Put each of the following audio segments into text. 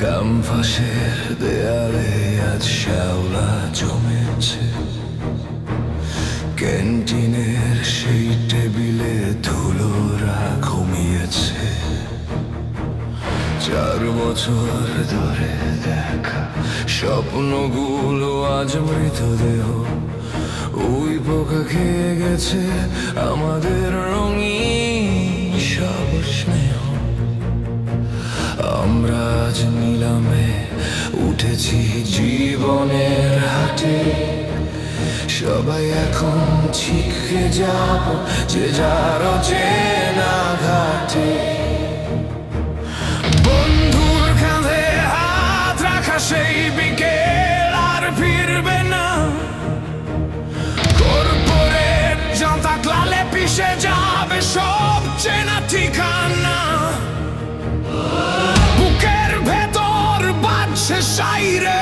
ক্যাম্পাসের দেয়ালে আজ শ্যাওলা জমেছে। ক্যান্টিনের সেই টেবিলে ধুলোরা ঘুমিয়েছে। চার বছর ধরে দেখা স্বপ্নগুলো আজ মৃতদেহ। ওই পোকা খেয়ে গেছে আমাদের রঙিন সব আমরা আজ নিলামে উঠেছি জীবনের হাটে। সবাই এখন শিখে যাব যে যার চেনা ঘাটে। বন্ধুর কাঁধে হাত রাখা সেই Zaire!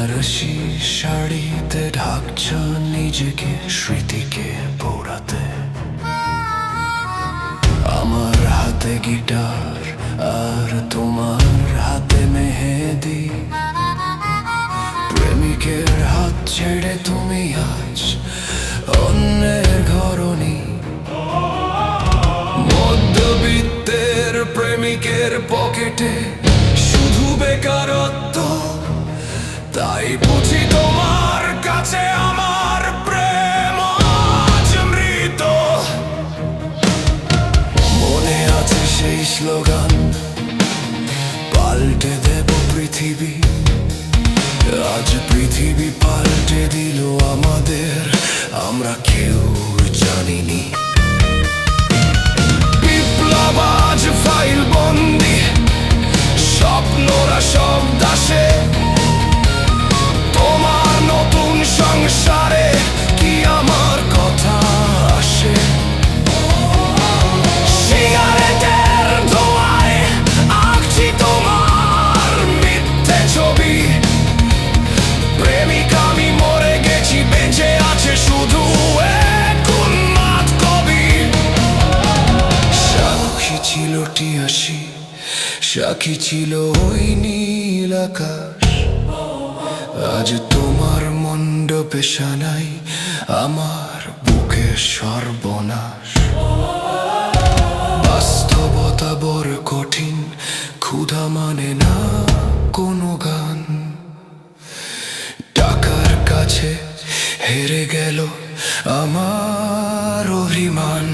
বেনারসি শাড়িতে ঢাকছ নিজেকে, স্মৃতিকে পোড়াতে। আমার হাতে গিটার আর তোমার হাতে মেহেদি। প্রেমিকের হাত ছেড়ে তুমি আজ অন্যের ঘরণী। মধ্যবিত্তের প্রেমিকের পকেটে আমরা কেউ জানিনি। বিপ্লব ফাইল বন্দি স্বপ্নরা সব দাসে। তোমার নতুন সংসারে সাক্ষী ছিল ওই নীল আকাশ। আজ তোমার মণ্ডপে সানাই আমার বুকে সর্বনাশ। বাস্তবতা বড় কঠিন, ক্ষুধা মানে না কোনো গান। টাকার কাছে হেরে গেল আমার অভিমান।